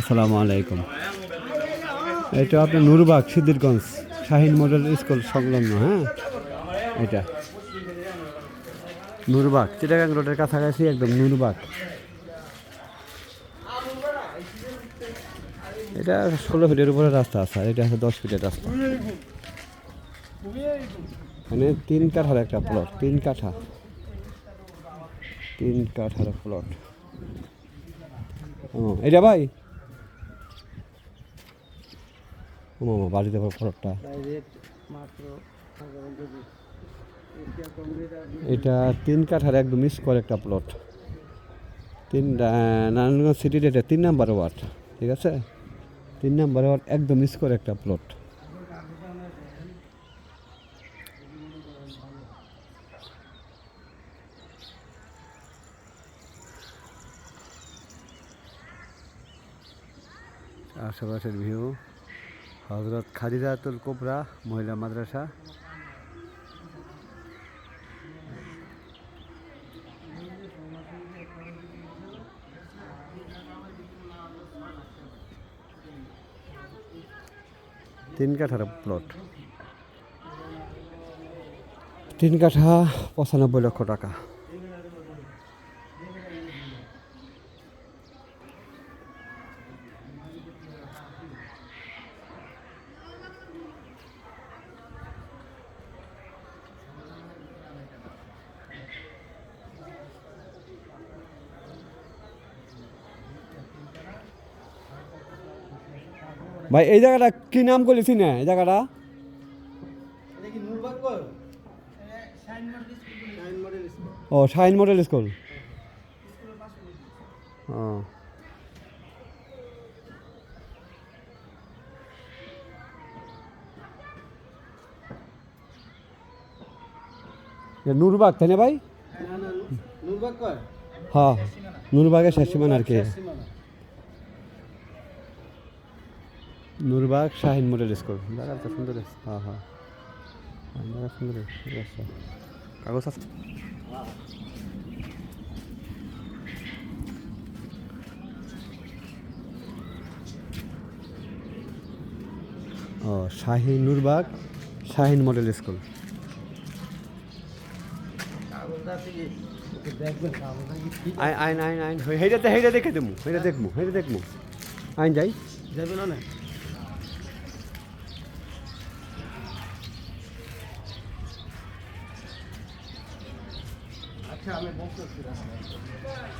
আসসালামু আলাইকুম। এটা আপনার নুরবাগ সিদ্দিরগঞ্জ শাহিন মডেল স্কুল সংলগ্ন হ্যাঁ? এটা। নুরবাগ, চিটাগাং রোডের কাছাকাছি একদম নুরবাগ। এটা ষোলো ফিটের উপরে রাস্তা আছে, আর এটা আছে দশ ফিটের রাস্তা। মানে তিন কাঠার একটা প্লট তিন কাঠা। তিন কাঠার প্লট ও, এটা ভাই? বাড়িতে প্লটটা এটা তিন কাঠার একদম মিস করে একটা প্লট তিন নারায়ণগঞ্জ সিটির এটা তিন নাম্বার ওয়ার্ড ঠিক আছে? তিন নাম্বার ওয়ার্ড একদম মিস করে একটা প্লট আশেপাশের ভিউ হজরত খাদিজাতুল কোবরা মহিলা মাদ্রাসা। তিন কাঠার প্লট তিন কাঠা পঁচানব্বই লক্ষ টাকা। ভাই এই জায়গাটা কি নাম করেছি না এই জায়গাটা? ও শাইন মডেল স্কুল ও। নূরবাগ তাই না ভাই? হ্যাঁ নূরবাগের শেষ সীমানা আর কি। Nurbag Shahin model school. জায়গা তো সুন্দর। হ্যাঁ হ্যাঁ। জায়গা সুন্দর। কাগজ আছে? ও, শাহিন নূরবাগ শাহিন মডেল স্কুল। আইন আইন আইন হেইটাতে হেইটা দেখে দেবো হেইটা দেখব হেইটা দেখব। আইন যাই। যাবে না? আচ্ছা আমি বলতেছি রাস্তায়